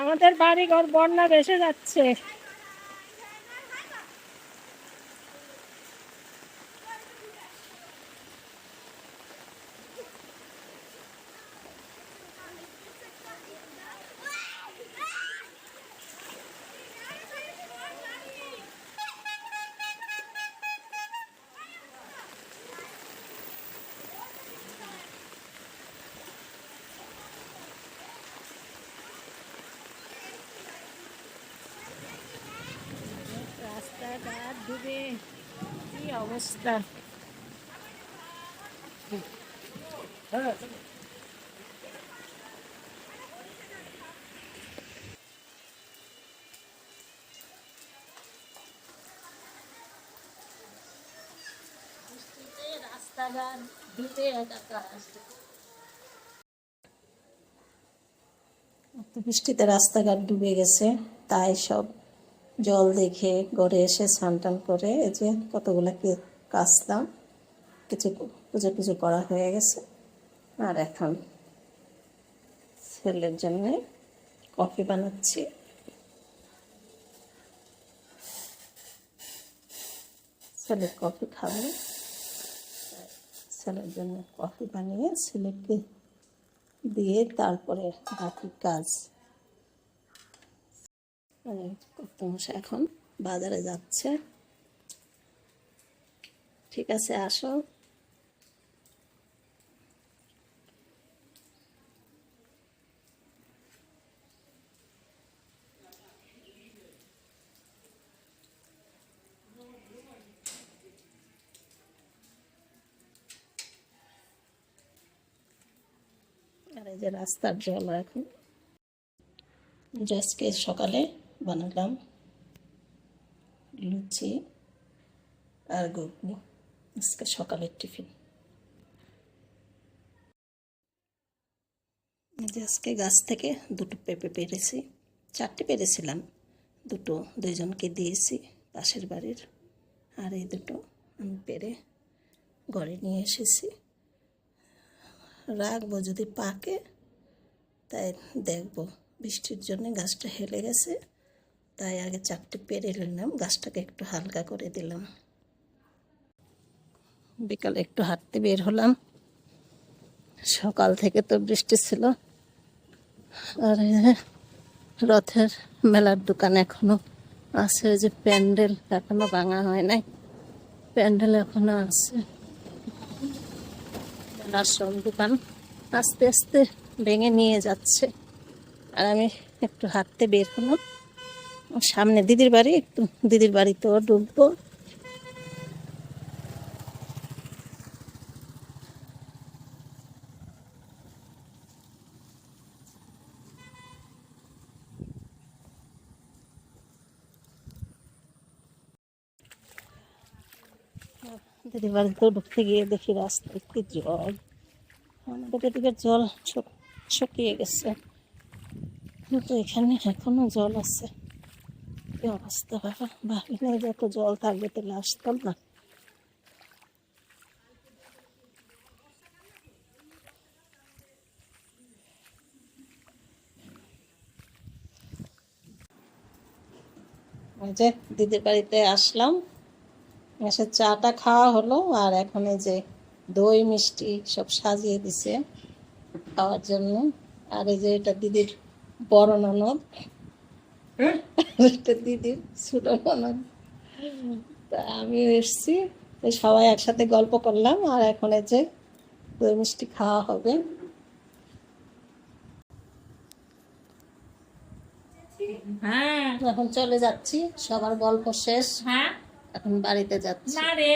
আমাদের বাড়ি ঘর বন্যা ভেসে যাচ্ছে। রাস্তাঘাট ডুবে কি অবস্থা? রাস্তাঘাট ডুবে একাকার বৃষ্টিতে রাস্তাঘাট ডুবে গেছে তাই সব জল দেখে ঘরে এসে স্নান টান করে এই যে কতগুলোকে কাচলাম, কিছু পুজো টুজো করা হয়ে গেছে। আর এখন ছেলের জন্য কফি বানাচ্ছি। ছেলে কফি খাবে। ছেলের জন্য কফি বানিয়ে ছেলেকে দিয়ে তারপরে বাকি কাজ কর্তমশা এখন বাজারে যাচ্ছে। ঠিক আছে, আসো। আর এই যে রাস্তার জল এখন। আজকে সকালে বানালাম, লুচি আর ঘুগনি, আজকে সকালের টিফিন। আজকে গাছ থেকে দুটো পেঁপে পেরেছি, চারটে পেরেছিলাম, দুটো দুইজনকে দিয়েছি পাশের বাড়ির, আর এই দুটো আমি পেরে ঘরে নিয়ে এসেছি। রাখব যদি পাকে, তাই দেখব, বৃষ্টির জন্য গাছটা হেলে গেছে। তাই আগে চারটে পেরে নিলাম, গাছটাকে একটু হালকা করে দিলাম। বিকালে একটু হাঁটতে বের হলাম। সকাল থেকে তো বৃষ্টি ছিল। আর রথের মেলার দোকান এখনও আছে যে প্যান্ডেল এখনও ভাঙা হয় নাই। প্যান্ডেল এখনও আছে। মেলার সব দোকান আস্তে আস্তে ভেঙে নিয়ে যাচ্ছে। আর আমি একটু হাঁটতে বের হলাম। সামনে দিদির বাড়ি, একটু দিদির বাড়িতেও ঢুকবো। দিদির বাড়িতেও ঢুকতে গিয়ে দেখি রাস্তায় একটু জল। আমাদের এদিকে জল শুক- শুকিয়ে গেছে। কিন্তু এখানে এখনও জল আছে। কি অবস্থা যত জল থাকবে, তাহলে আসতাম না। যে, দিদির বাড়িতে আসলাম। এসে চাটা খাওয়া হলো, আর এখন এই যে দই, মিষ্টি সব সাজিয়ে দিছে খাওয়ার জন্য। আর এই যে, এটা দিদির বড় ননদ। এটা দিদির ছোট ননদ তা আমি এসছি সবাই একসাথে গল্প করলাম আর এখন এই যে দই মিষ্টি খাওয়া হবে। হ্যাঁ। এখন চলে যাচ্ছি সবার গল্প শেষ। হ্যাঁ। এখন বাড়িতে যাচ্ছি। না রে।